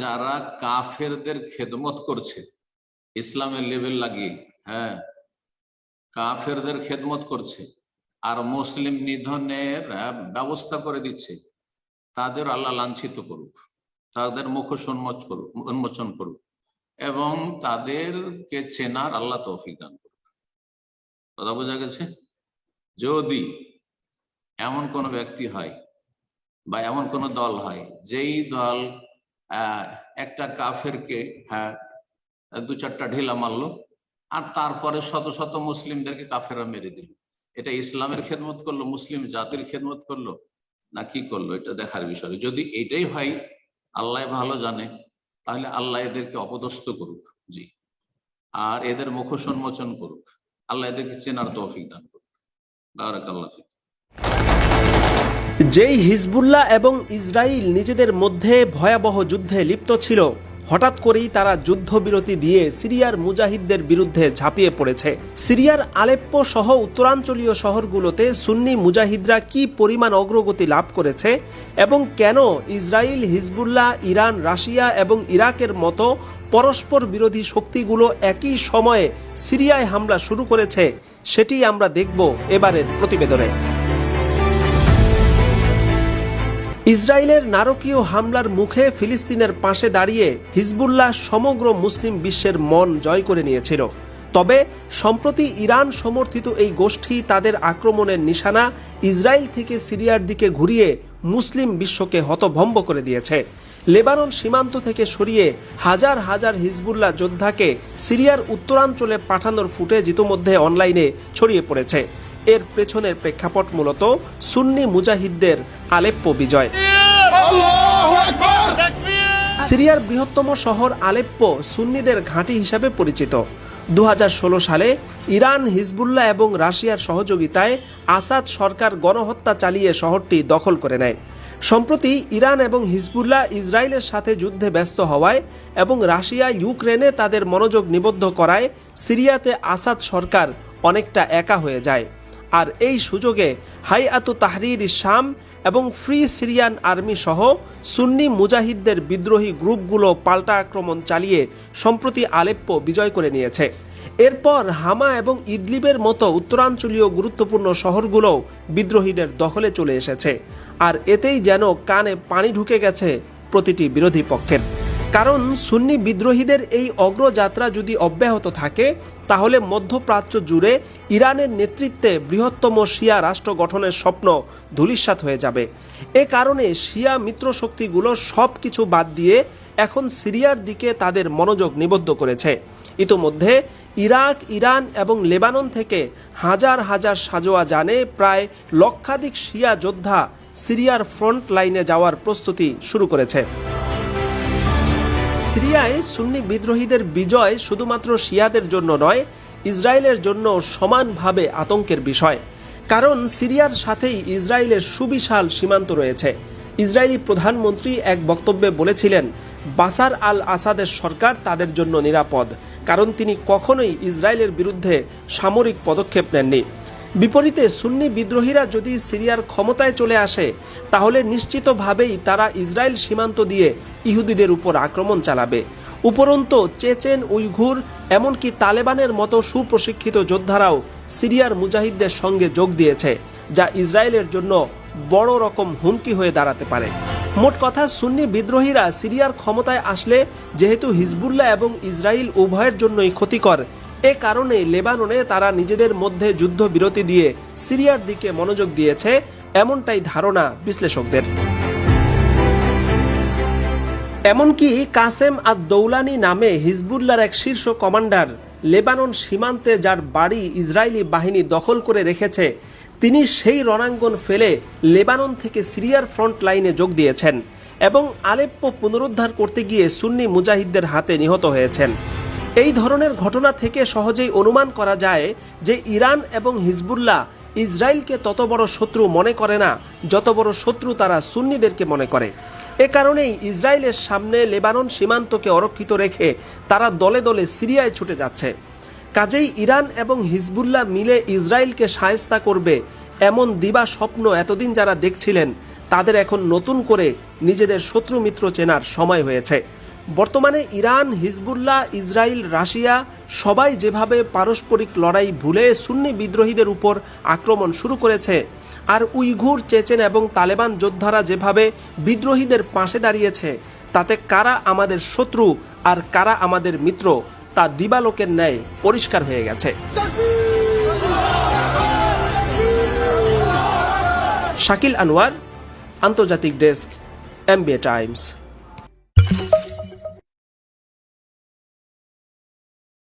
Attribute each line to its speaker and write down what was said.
Speaker 1: যারা কাফেরদের খেদমত করছে, ইসলামের লেভেল লাগিয়ে হ্যাঁ কাফেরদের খেদমত করছে আর মুসলিম নিধনের ব্যবস্থা করে দিচ্ছে, তাদের আল্লাহ লাঞ্ছিত করুক, তাদের মুখ উন্মোচ করুক, উন্মোচন করুক এবং তাদেরকে চেনার আল্লাহ তৌফিক দান করুক। কথা বোঝা গেছে? যদি এমন কোন ব্যক্তি হয় বা এমন কোন দল হয়, যেই দল একটা কাফেরকে হ্যাঁ দু চারটা ঢিলা মারলো, আর তারপরে শত শত মুসলিমদেরকে কাফেরা মেরে দিল। এটা ইসলামের খেদমত করল, মুসলিম জাতির খেদমত করল, না কি করল, এটা দেখার বিষয়। যদি এটাই হয়, আল্লাহ ভালো জানে, তাহলে আল্লাহ এদেরকে অপদস্থ করুক, জি। আর এদের মুখোশ উন্মোচন করুক, আল্লাহ এদেরকে চেনার তৌফিক দান করুক।
Speaker 2: যেই হিজবুল্লাহ এবং ইসরায়েল নিজেদের মধ্যে ভয়াবহ যুদ্ধে লিপ্ত ছিল, হঠাৎ করেই তারা যুদ্ধবিরতি দিয়ে সিরিয়ার মুজাহিদদের বিরুদ্ধে ঝাঁপিয়ে পড়েছে। সিরিয়ার আলেপ্পো সহ উত্তরাঞ্চলীয় শহরগুলোতে সুন্নি মুজাহিদরা কি পরিমাণ অগ্রগতি লাভ করেছে এবং কেন ইসরায়েল হিজবুল্লাহ, ইরান, রাশিয়া এবং ইরাকের মতো পরস্পর বিরোধী শক্তিগুলো একই সময়ে সিরিয়ায় হামলা শুরু করেছে, সেটি আমরা দেখব এবারের প্রতিবেদনে। ইসরায়েলের নারকীয় হামলার মুখে ফিলিস্তিনের পাশে দাঁড়িয়ে হিজবুল্লাহ সমগ্র মুসলিম বিশ্বের মন জয় করে নিয়েছিল। তবে, সম্প্রতি ইরান সমর্থিত এই গোষ্ঠী তাদের আক্রমণের নিশানা ইসরায়েল থেকে সিরিয়ার দিকে ঘুরিয়ে মুসলিম বিশ্বকে হতভম্ব করে দিয়েছে। লেবানন সীমান্ত থেকে সরিয়ে হাজার হাজার হিজবুল্লাহ যোদ্ধাকে সিরিয়ার উত্তরাঞ্চলে পাঠানোর ফুটেজ ইতোমধ্যে অনলাইনে ছড়িয়ে পড়েছে। এর পেছনের প্রেক্ষাপট মূলত সুন্নি মুজাহিদদের আলেপ্পো বিজয়। সিরিয়ার বৃহত্তম শহর আলেপ্পো সুন্নিদের ঘাঁটি হিসাবে পরিচিত। দু হাজার ষোলো সালে ইরান হিজবুল্লাহ এবং রাশিয়ার সহযোগিতায় আসাদ সরকার গণহত্যা চালিয়ে শহরটি দখল করে নেয়। সম্প্রতি ইরান এবং হিজবুল্লাহ ইসরায়েলের সাথে যুদ্ধে ব্যস্ত হওয়ায় এবং রাশিয়া ইউক্রেনে তাদের মনোযোগ নিবদ্ধ করায় সিরিয়াতে আসাদ সরকার অনেকটা একা হয়ে যায়। আর এই সুযোগে হাইআতু তাহরির শাম এবং ফ্রি সিরিয়ান আর্মি সহ সুন্নি মুজাহিদদের বিদ্রোহী গ্রুপগুলো পাল্টা আক্রমণ চালিয়ে সম্প্রতি আলেপ্পো বিজয় করে নিয়েছে। এরপর হামা এবং ইদলিবের মতো উত্তরাঞ্চলীয় গুরুত্বপূর্ণ শহরগুলোও বিদ্রোহীদের দখলে চলে এসেছে। আর এতেই যেন কানে পানি ঢুকে গেছে প্রতিটি বিরোধী পক্ষের। কারণ সুন্নি বিদ্রোহীদের এই অগ্রযাত্রা যদি অব্যাহত থাকে, তাহলে মধ্যপ্রাচ্য জুড়ে ইরানের নেতৃত্বে বৃহত্তম শিয়া রাষ্ট্র গঠনের স্বপ্ন ধূলিসাৎ হয়ে যাবে। এ কারণে শিয়া মিত্রশক্তিগুলো সব কিছু বাদ দিয়ে এখন সিরিয়ার দিকে তাদের মনোযোগ নিবদ্ধ করেছে। ইতোমধ্যে ইরাক, ইরান এবং লেবানন থেকে হাজার হাজার সাজোয়া জানে প্রায় লক্ষাধিক শিয়া যোদ্ধা সিরিয়ার ফ্রন্ট লাইনে যাওয়ার প্রস্তুতি শুরু করেছে। সিরিয়ায় সুন্নি বিদ্রোহীদের বিজয় শুধুমাত্র শিয়াদের জন্য নয়, ইসরায়েলের জন্য সমানভাবে আতঙ্কের বিষয়। কারণ সিরিয়ার সাথেই ইসরায়েলের সুবিশাল সীমান্ত রয়েছে। ইসরায়েলি প্রধানমন্ত্রী এক বক্তব্যে বলেছিলেন, বাসার আল আসাদের সরকার তাদের জন্য নিরাপদ, কারণ তিনি কখনোই ইসরায়েলের বিরুদ্ধে সামরিক পদক্ষেপ নেননি। বিপরীতে সুন্নি বিদ্রোহীরা যদি সিরিয়ার ক্ষমতায় চলে আসে, তাহলে নিশ্চিতভাবেই তারা ইসরায়েল সীমান্ত দিয়ে ইহুদিদের উপর আক্রমণ চালাবে। উপরন্তু চেচেন, উইঘুর, এমনকি তালেবানের মতো সুপ্রশিক্ষিত যোদ্ধারাও সিরিয়ার মুজাহিদদের সঙ্গে যোগ দিয়েছে, যা ইসরায়েলের জন্য বড় রকম হুমকি হয়ে দাঁড়াতে পারে। মোট কথা, সুন্নি বিদ্রোহীরা সিরিয়ার ক্ষমতায় আসলে যেহেতু হিজবুল্লাহ এবং ইসরায়েল উভয়ের জন্যই ক্ষতিকর এ কারণে লেবাননে তারা নিজেদের মধ্যে যুদ্ধবিরতি দিয়ে সিরিয়ার দিকে মনোযোগ দিয়েছে, এমনটাই ধারণা বিশ্লেষকদের। এমনকি কাসেম আদ দৌলানি নামে হিজবুল্লার এক শীর্ষ কমান্ডার লেবানন সীমান্তে যার বাড়ি ইসরায়েলি বাহিনী দখল করে রেখেছে, তিনি সেই রণাঙ্গন ফেলে লেবানন থেকে সিরিয়ার ফ্রন্ট লাইনে যোগ দিয়েছেন এবং আলেপ্পো পুনরুদ্ধার করতে গিয়ে সুন্নি মুজাহিদদের হাতে নিহত হয়েছেন। এই ধরনের ঘটনা থেকে সহজেই অনুমান করা যায় যে ইরান এবং হিজবুল্লাহ ইসরায়েলকে তত বড় শত্রু মনে করে না, যত বড় শত্রু তারা সুন্নিদেরকে মনে করে। এ কারণেই ইসরায়েলের সামনে লেবানন সীমান্তকে অরক্ষিত রেখে তারা দলে দলে সিরিয়ায় ছুটে যাচ্ছে। কাজেই ইরান এবং হিজবুল্লাহ মিলে ইসরায়েলকে সায়স্তা করবে এমন দিবা স্বপ্ন এতদিন যারা দেখছিলেন, তাদের এখন নতুন করে নিজেদের শত্রু মিত্র চেনার সময় হয়েছে। বর্তমানে ইরান, হিজবুল্লাহ ইসরায়েল রাশিয়া সবাই যেভাবে পারস্পরিক লড়াই ভুলে সুন্নি বিদ্রোহীদের উপর আক্রমণ শুরু করেছে, আর উইঘুর, চেচেন এবং তালেবান যোদ্ধারা যেভাবে বিদ্রোহীদের পাশে দাঁড়িয়েছে, তাতে কারা আমাদের শত্রু আর কারা আমাদের মিত্র, তা দিবালোকের ন্যায় পরিষ্কার হয়ে গেছে। শাকিল আনোয়ার, আন্তর্জাতিক ডেস্ক, এমবিএ টাইমস।